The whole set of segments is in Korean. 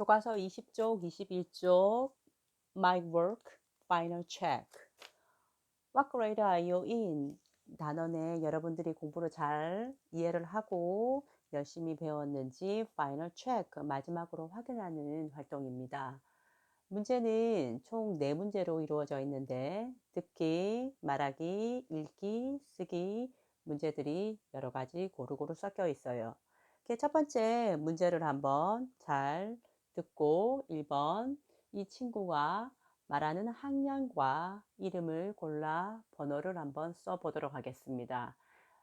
교과서 20쪽, 21쪽 My work, final check. What grade are you in? 단원에 여러분들이 공부를 잘 이해를 하고 열심히 배웠는지 final check 마지막으로 확인하는 활동입니다. 문제는 총 4문제로 이루어져 있는데 듣기, 말하기, 읽기, 쓰기 문제들이 여러 가지 고루고루 섞여 있어요. 첫 번째 문제를 한번 잘 듣고 1번 이 친구가 말하는 학년과 이름을 골라 번호를 한번 써보도록 하겠습니다.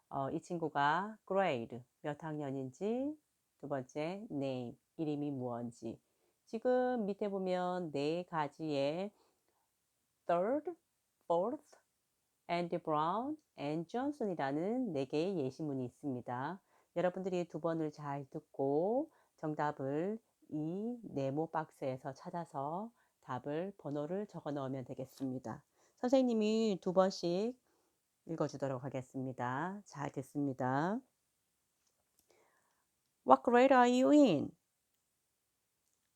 어, 이 친구가 grade 몇 학년인지 두 번째 name 이름이 무언지 지금 밑에 보면 네 가지의 third, fourth, Andy Brown, and Johnson이라는 네 개의 예시문이 있습니다. 여러분들이 두 번을 잘 듣고 정답을 이 네모 박스에서 찾아서 답을 번호를 적어 넣으면 되겠습니다. 선생님이 두 번씩 읽어주도록 하겠습니다. 잘 듣습니다. What grade are you in?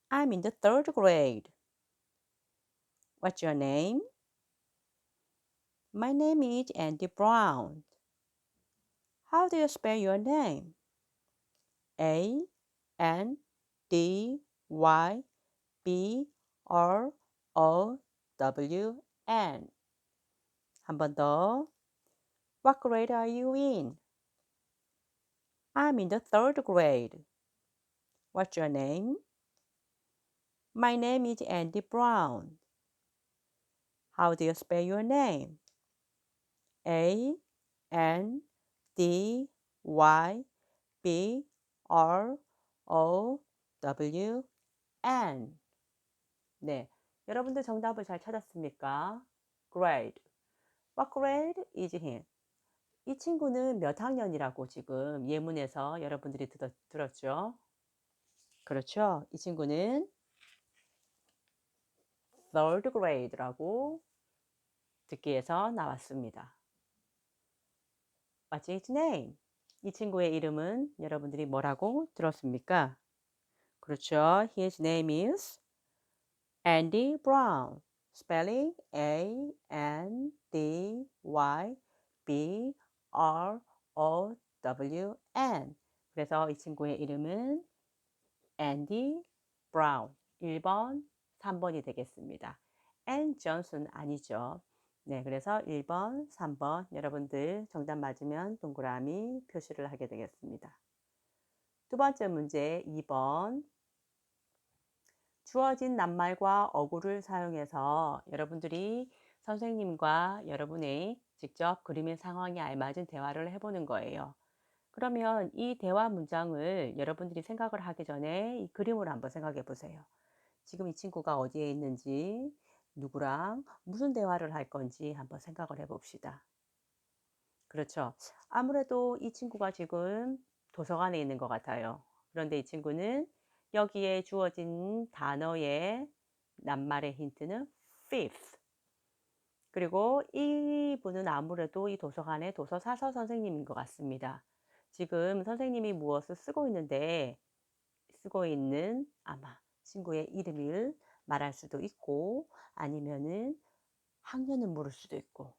I'm in the third grade. What's your name? My name is Andy Brown. How do you spell your name? A N D Y B R O W N. 한 번 더. What grade are you in? I'm in the third grade. What's your name? My name is Andy Brown. How do you spell your name? A N D Y B R O W N. 네. 여러분들 정답을 잘 찾았습니까? grade. What grade is he? 이 친구는 몇 학년이라고 지금 예문에서 여러분들이 들었, 들었죠? 그렇죠? 이 친구는 third grade라고 듣기에서 나왔습니다. What's his name? 이 친구의 이름은 여러분들이 뭐라고 들었습니까? 그렇죠. His name is Andy Brown. Spelling A N D Y B R O W N. 그래서 이 친구의 이름은 Andy Brown. 1번, 3번이 되겠습니다. Ann Johnson 아니죠. 네, 그래서 1번, 3번 여러분들 정답 맞으면 동그라미 표시를 하게 되겠습니다. 두 번째 문제 2번 주어진 낱말과 어구를 사용해서 여러분들이 선생님과 여러분의 직접 그림의 상황에 알맞은 대화를 해보는 거예요. 그러면 이 대화 문장을 여러분들이 생각을 하기 전에 이 그림을 한번 생각해 보세요. 지금 이 친구가 어디에 있는지, 누구랑 무슨 대화를 할 건지 한번 생각을 해 봅시다. 그렇죠. 아무래도 이 친구가 지금 도서관에 있는 것 같아요. 그런데 이 친구는 여기에 주어진 단어의 낱말의 힌트는 fifth. 그리고 이분은 아무래도 이 도서관의 도서사서 선생님인 것 같습니다. 지금 선생님이 무엇을 쓰고 있는데 쓰고 있는 아마 친구의 이름을 말할 수도 있고 아니면은 학년을 물을 수도 있고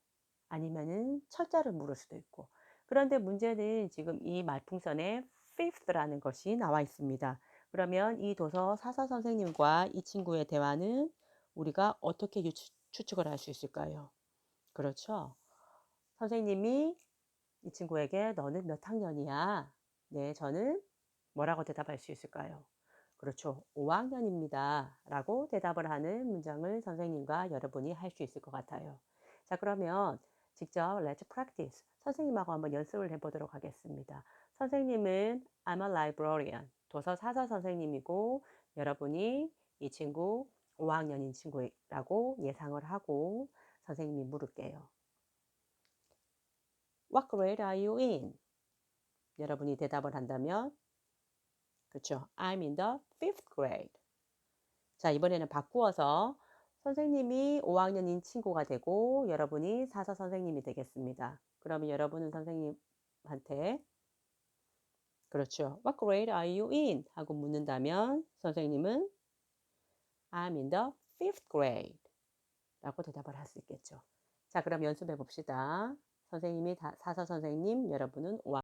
아니면은 철자를 물을 수도 있고 그런데 문제는 지금 이 말풍선에 fifth라는 것이 나와 있습니다. 그러면 이 도서 사사 선생님과 이 친구의 대화는 우리가 어떻게 추, 추측을 할 수 있을까요? 그렇죠. 선생님이 이 친구에게 너는 몇 학년이야? 네, 저는 뭐라고 대답할 수 있을까요? 그렇죠. 5학년입니다. 라고 대답을 하는 문장을 선생님과 여러분이 할 수 있을 것 같아요. 자, 그러면 직접 let's practice. 선생님하고 한번 연습을 해보도록 하겠습니다. 선생님은 I'm a librarian. 도서 사서 선생님이고 여러분이 이 친구 5학년인 친구라고 예상을 하고 선생님이 물을게요. What grade are you in? 여러분이 대답을 한다면 그렇죠. I'm in the fifth grade. 자, 이번에는 바꾸어서 선생님이 5학년인 친구가 되고 여러분이 사서 선생님이 되겠습니다. 그러면 여러분은 선생님한테 그렇죠. What grade are you in? 하고 묻는다면 선생님은 I'm in the fifth grade. 라고 대답을 할 수 있겠죠. 자, 그럼 연습해 봅시다. 선생님이 다, 사서 선생님, 여러분은